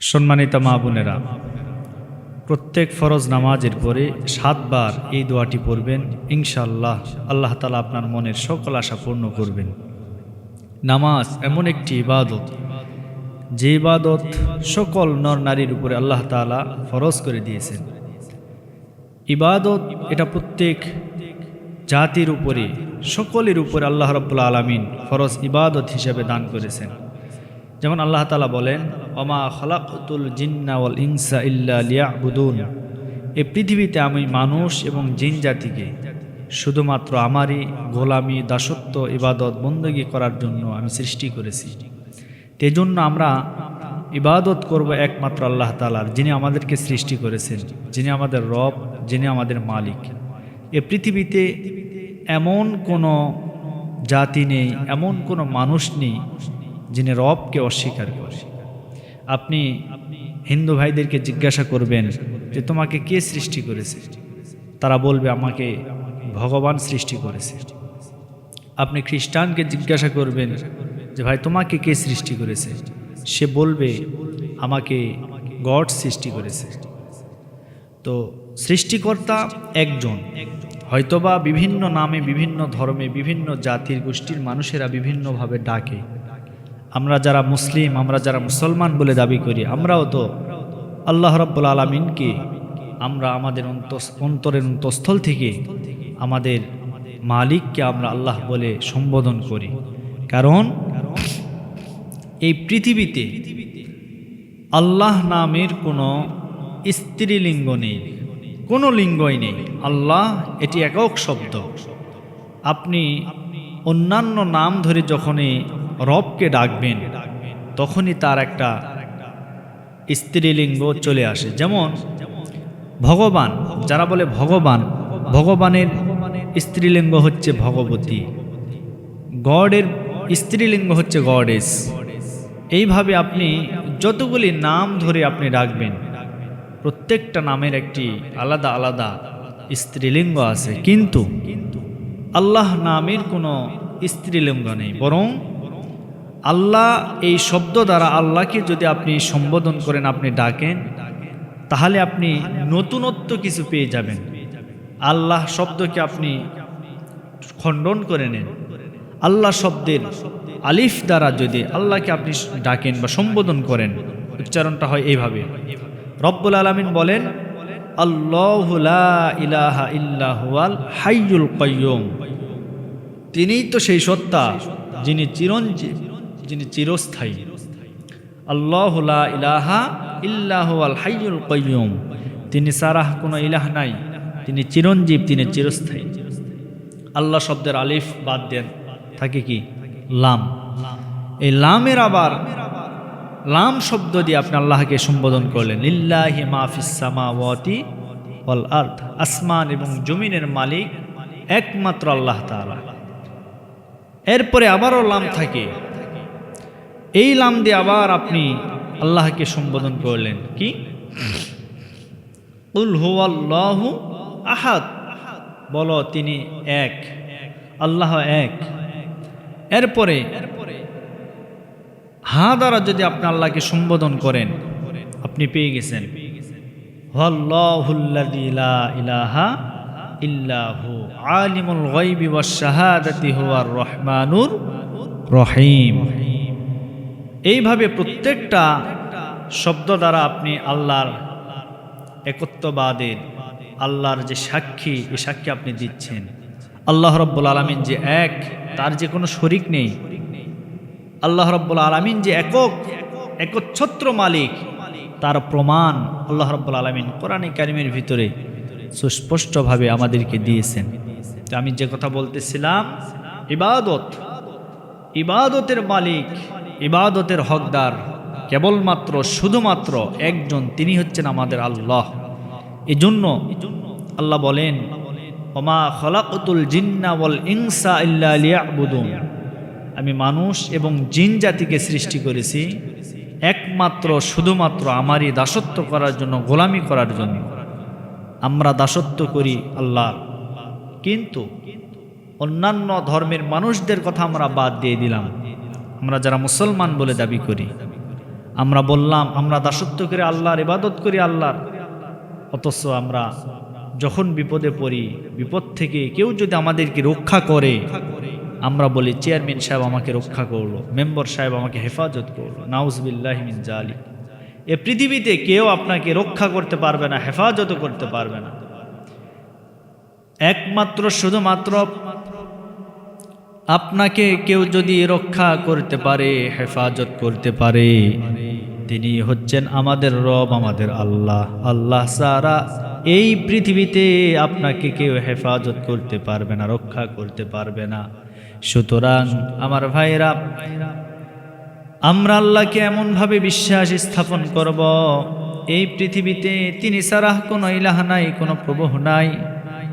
সম্মানিত মা বোনেরা, প্রত্যেক ফরজ নামাজের পরে সাতবার এই দোয়াটি পড়বেন। ইনশাল্লাহ আল্লাহ তালা আপনার মনের সকল আশা পূর্ণ করবেন। নামাজ এমন একটি ইবাদত, যে ইবাদত সকল নর নারীর উপরে আল্লাহ তালা ফরজ করে দিয়েছেন। ইবাদত এটা প্রত্যেক জাতির উপরে, সকলের উপরে আল্লাহ রব্বুল আলমিন ফরজ ইবাদত হিসেবে দান করেছেন। যেমন আল্লাহ তালা বলেন অমা খলাকুল জিন্না ওয়াল ইনসা ইল্লা লিয়াবুদুন। এই পৃথিবীতে আমি মানুষ এবং জিন জাতিকে শুধুমাত্র আমারই গোলামি, দাসত্ব, ইবাদত, বন্দগি করার জন্য আমি সৃষ্টি করেছি। তেজন্য আমরা ইবাদত করব একমাত্র আল্লাহ তালার যিনি আমাদেরকে সৃষ্টি করেছেন, যিনি আমাদের রব, যিনি আমাদের মালিক। এ পৃথিবীতে এমন কোনো জাতি নেই, এমন কোনো মানুষ নেই যিনি রবকে অস্বীকার করে। আপনি হিন্দু ভাইদেরকে জিজ্ঞাসা করবেন যে তোমাকে কে সৃষ্টি করেছে? তারা বলবে, আমাকে ভগবান সৃষ্টি করেছে। আপনি খ্রিস্টানকে জিজ্ঞাসা করবেন যে, ভাই, তোমাকে কে সৃষ্টি করেছে? সে বলবে, আমাকে গড সৃষ্টি করেছে। তো সৃষ্টিকর্তা একজন। হয়তোবা বিভিন্ন নামে, বিভিন্ন ধর্মে, বিভিন্ন জাতির গোষ্ঠীর মানুষেরা বিভিন্নভাবে ডাকে। আমরা যারা মুসলিম, আমরা যারা মুসলমান বলে দাবি করি, আমরাও তো আল্লাহ রব্বুল আলমিনকে আমরা আমাদের অন্তরের অন্তঃস্থল থেকে আমাদের মালিককে আমরা আল্লাহ বলে সম্বোধন করি। কারণ এই পৃথিবীতে আল্লাহ নামের কোনো স্ত্রীলিঙ্গ নেই, কোনো লিঙ্গই নেই। আল্লাহ এটি একক শব্দ। আপনি অন্যান্য নাম ধরে যখনই রবকে ডাকবেন, তখনই তার একটা স্ত্রীলিঙ্গ চলে আসে। যেমন ভগবান, যারা বলে ভগবান, ভগবানের স্ত্রীলিঙ্গ হচ্ছে ভগবতী। গডের স্ত্রীলিঙ্গ হচ্ছে গডেস। এইভাবে আপনি যতগুলি নাম ধরে আপনি ডাকবেন, প্রত্যেকটা নামের একটি আলাদা আলাদা স্ত্রীলিঙ্গ আছে। কিন্তু আল্লাহ নামের কোনো স্ত্রীলিঙ্গ নেই, বরং আল্লাহ এই শব্দ দ্বারা আল্লাহকে যদি আপনি সম্বোধন করেন, আপনি ডাকেন, তাহলে আপনি নতুনত্ব কিছু পেয়ে যাবেন। আল্লাহ শব্দকে আপনি খণ্ডন করে নেন। আল্লাহ শব্দের আলিফ দ্বারা যদি আল্লাহকে আপনি ডাকেন বা সম্বোধন করেন, উচ্চারণটা হয় এইভাবে। রব্বুল আলমিন বলেন, আল্লাহ ইলাহা ইল্লাহুয়াল হাইয়ুল কয়্যম তিনিই তো সেই সত্তা যিনি চিরঞ্জীব যিনি চিরস্থায়ী। আল্লাহ ইলাহা ইল্লাহুয়াল হাইয়ুল কয়্যম তিনি সারাহ কোনো ইলাহ নাই। তিনি চিরঞ্জীব, তিনি চিরস্থায়ী। আল্লাহ শব্দের আলিফ বাদ দেন। থাকে কি? লাম। এই লামের আবার লাম শব্দ দিয়ে আপনি আল্লাহকে সম্বোধন করলেন। লিল্লাহি মাফিসামাওয়াতি ওয়াল আর্থ আসমান এবং জমিনের মালিক একমাত্র আল্লাহ তাআলা। এরপরে আবারও লাম থাকে। এই লাম দিয়ে আবার আপনি আল্লাহকে সম্বোধন করলেন। কি? উল হুয়াল্লাহু আহাদ। বলো, তিনি এক। আল্লাহ এক। এরপরে, হা দ্বারা যদি আপনি আল্লাহকে সম্বোধন করেন, আপনি পেয়ে গেছেন। ইলাহা ইল্লাহু। আলিমুল রহমানুর রহিম। এইভাবে প্রত্যেকটা শব্দ দ্বারা আপনি আল্লাহর একত্ববাদের আল্লাহর যে সাক্ষী এ সাক্ষী আপনি দিচ্ছেন। আল্লাহ রব্বুল আলমিন যে এক, তার যে কোনো শরিক নেই। আল্লাহ রব্বুল আলমিন যে একক, একচ্ছত্র মালিক, তার প্রমাণ আল্লাহ রব্বুল আলমিন কোরআন কারিমের ভিতরে সুস্পষ্টভাবে আমাদেরকে দিয়েছেন। আমি যে কথা বলতেছিলাম, ইবাদত ইবাদতের মালিক, ইবাদতের হকদার, কেবলমাত্র, শুধুমাত্র একজন, তিনি হচ্ছেন আমাদের আল্লাহ। এজন্য আল্লাহ বলেন, ওমা খলাকুল জিন্না বল ইংসা ইল্লাবুদুন আমি মানুষ এবং জিন জাতিকে সৃষ্টি করেছি, একমাত্র, শুধুমাত্র আমারই দাসত্ব করার জন্য, গোলামি করার জন্য। আমরা দাসত্ব করি আল্লাহ। কিন্তু অন্যান্য ধর্মের মানুষদের কথা আমরা বাদ দিয়ে দিলাম। আমরা যারা মুসলমান বলে দাবি করি, আমরা বললাম, আমরা দাসত্ব করে আল্লাহর, ইবাদত করি আল্লাহর। অথচ আমরা যখন বিপদে পড়ি, বিপদ থেকে কেউ যদি আমাদেরকে রক্ষা করে, আমরা বলি, চেয়ারম্যান সাহেব আমাকে রক্ষা করল, মেম্বার সাহেব আমাকে হেফাজত করল নাউজবিল্লাহমিন জালি এ পৃথিবীতে কেউ আপনাকে রক্ষা করতে পারবে না, হেফাজতও করতে পারবে না। একমাত্র শুধুমাত্র আপনাকে কেউ যদি রক্ষা করতে পারে, হেফাজত করতে পারে, তিনি হচ্ছেন আমাদের রব, আমাদের আল্লাহ। আল্লাহ সারা এই পৃথিবীতে আপনাকে কেউ হেফাজত করতে পারবে না, রক্ষা করতে পারবে না। সুতরাং আমার ভাইরা আমরা আল্লাহকে এমনভাবে বিশ্বাস স্থাপন করব, এই পৃথিবীতে তিনি সারাহ কোনো ইলাহ নাই, কোনো প্রবহ নাই।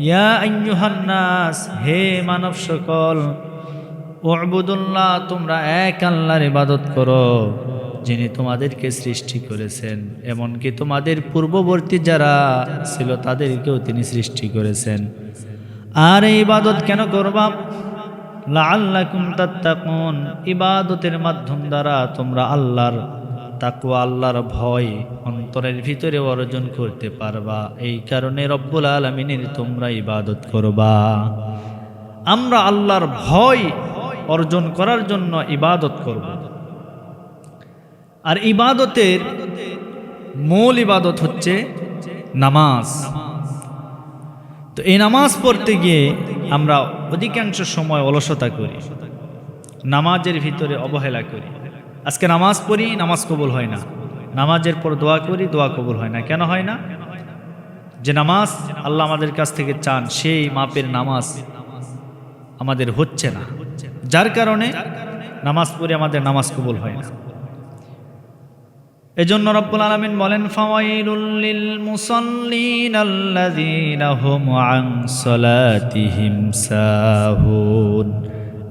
ইয়া হে মানব সকল উবুদুল্লাহ, তোমরা এক আল্লাহর ইবাদত করো, যিনি তোমাদেরকে সৃষ্টি করেছেন। এমনকি তোমাদের পূর্ববর্তী যারা ছিল, তাদেরকেও তিনি সৃষ্টি করেছেন। আর এই ইবাদত কেন করবা? লাআল্লাকুম তাত্তাকুন, ইবাদতের মাধ্যম দ্বারা তোমরা আল্লাহর তাকুয়া আল্লাহর ভয় অন্তরের ভিতরে অর্জন করতে পারবা। এই কারণে রব্বুল আলমিনের তোমরা ইবাদত করবা। আমরা আল্লাহর ভয় অর্জন করার জন্য ইবাদত করব। আর ইবাদতের মূল ইবাদত হচ্ছে নামাজ। তো এই নামাজ পড়তে গিয়ে আমরা অধিকাংশ সময় অলসতা করি, নামাজের ভিতরে অবহেলা করি। আজকে নামাজ পড়ি, নামাজ কবুল হয় না। নামাজের পর দোয়া করি, দোয়া কবুল হয় না। কেন হয় না? যে নামাজ আল্লাহ আমাদের কাছ থেকে চান, সেই মাপের নামাজ আমাদের হচ্ছে না। যার কারণে নামাজ পড়ে আমাদের নামাজ কবুল হয় না। এজন্য রব্বুল আলামিন বলেন, ফাওয়াইলুল লিল মুসাল্লিন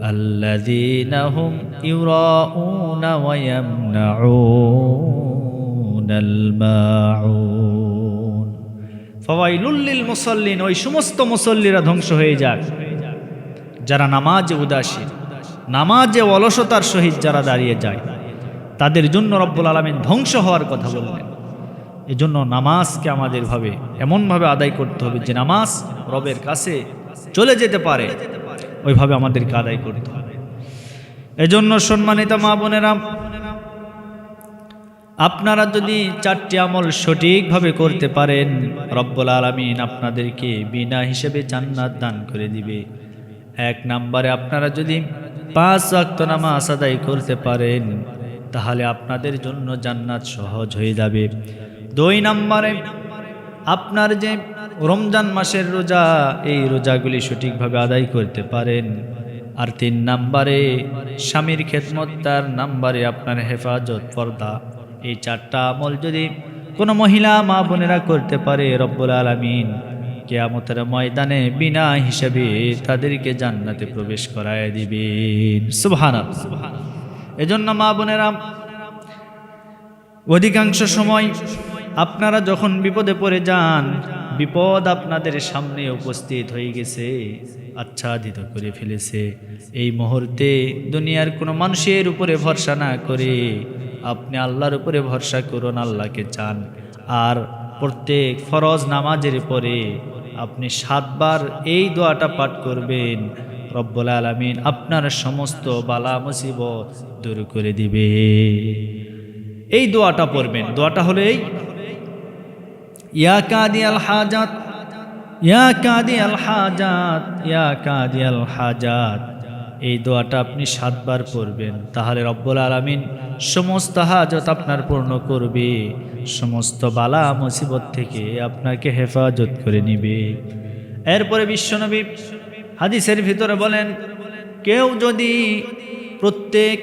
الذين هم يراءون ويمنعون الماعون فويل للمصلين ওই সমস্ত মুসল্লিরা ধ্বংস হয়ে যাক যারা নামাজে উদাসীন নামাজে অলসতার সহিত যারা দাঁড়িয়ে যায় তাদের জন্য রব্বুল আলমিন ধ্বংস হওয়ার কথা বললেন এই জন্য নামাজকে আমাদের ভাবে এমনভাবে আদায় করতে হবে যে নামাজ রবের কাছে চলে যেতে পারে ওইভাবে আমাদেরকে আদায় করতে হবে। এজন্য সম্মানিত মা বোনেরা, আপনারা যদি চারটি আমল সঠিকভাবে করতে পারেন, রব্বুল আলমিন আপনাদেরকে বিনা হিসেবে জান্নাত দান করে দিবে। এক নম্বরে আপনারা যদি পাঁচ ওয়াক্ত নামাজ আদায় করতে পারেন, তাহলে আপনাদের জন্য জান্নাত সহজ হয়ে যাবে। দুই নম্বরে আপনার যে রমজান মাসের রোজা, এই রোজাগুলি সঠিকভাবে আদায় করতে পারেন। আর তিন নাম্বারে, স্বামীর খেদমত, তার নাম্বারে আপনার হেফাজত পর্দা। এই চারটা আমল যদি কোনো মহিলা, মা বোনেরা করতে পারে, রব্বুল আলমিন কেয়ামতের ময়দানে বিনা হিসেবে তাদেরকে জান্নাতে প্রবেশ করায় দিবেন। সুবহান এজন্য মা বোনেরা, অধিকাংশ সময় আপনারা যখন বিপদে পড়ে যান, বিপদ আপনাদের সামনে উপস্থিত হয়ে গেছে, আচ্ছাদিত করে ফেলেছে। এই মুহূর্তে দুনিয়ার কোনো মানুষের উপরে ভরসা না করে আপনি আল্লাহর উপরে ভরসা করুন, আল্লাহকে চান। আর প্রত্যেক ফরজ নামাজের পরে আপনি সাতবার এই দোয়াটা পাঠ করবেন, রব্বুল আলমিন আপনার সমস্ত বালা মুসিবত দূর করে দিবে। এই দোয়াটা পড়বেন। দোয়াটা হলো এই ইয়া কাদি হাজাত, ইয়া কাদি আল হাজাত, ইয়া কাদি আল হাজাত। এই দোয়াটা আপনি সাতবার পড়বেন, তাহলে রব্বুল আলমিন সমস্ত হাজত আপনার পূর্ণ করবে, সমস্ত বালা মুসিবত থেকে আপনাকে হেফাজত করে নিবে। এরপরে বিশ্বনবী হাদিসের ভিতরে বলেন, কেউ যদি প্রত্যেক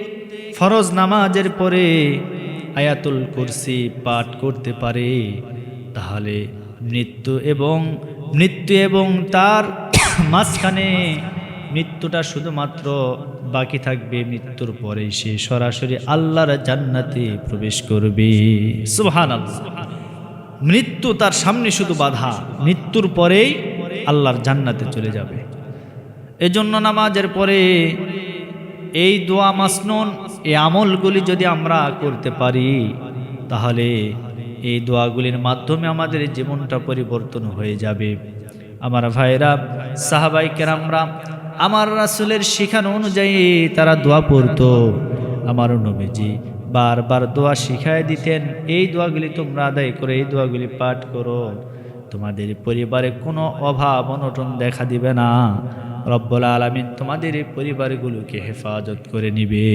ফরজ নামাজের পরে আয়াতুল কুরসি পাঠ করতে পারে তাহলে মৃত্যু এবং মৃত্যু এবং তার মাঝখানে মৃত্যুটা শুধুমাত্র বাকি থাকবে, মৃত্যুর পরে সে সরাসরি আল্লাহর জান্নাতে প্রবেশ করবে। সুবহান মৃত্যু তার সামনে শুধু বাধা, মৃত্যুর পরেই আল্লাহর জান্নাতে চলে যাবে। এজন্য নামাজের পরে এই দোয়া মাসনুন, এই আমলগুলি যদি আমরা করতে পারি, তাহলে এই দোয়াগুলির মাধ্যমে আমাদের জীবনটা পরিবর্তন হয়ে যাবে। আমার ভাইরা সাহাবাই কেরামরা, আমার রাসুলের শিখানো অনুযায়ী তারা দোয়া পড়তো। আমার নবীজি বারবার দোয়া শিখায় দিতেন, এই দোয়াগুলি তোমরা আদায় করে, এই দোয়াগুলি পাঠ করো। তোমাদের পরিবারে কোনো অভাব, অনটন দেখা দিবে না। রব্বুল আলমিন তোমাদের এই পরিবারগুলোকে হেফাজত করে নিবে।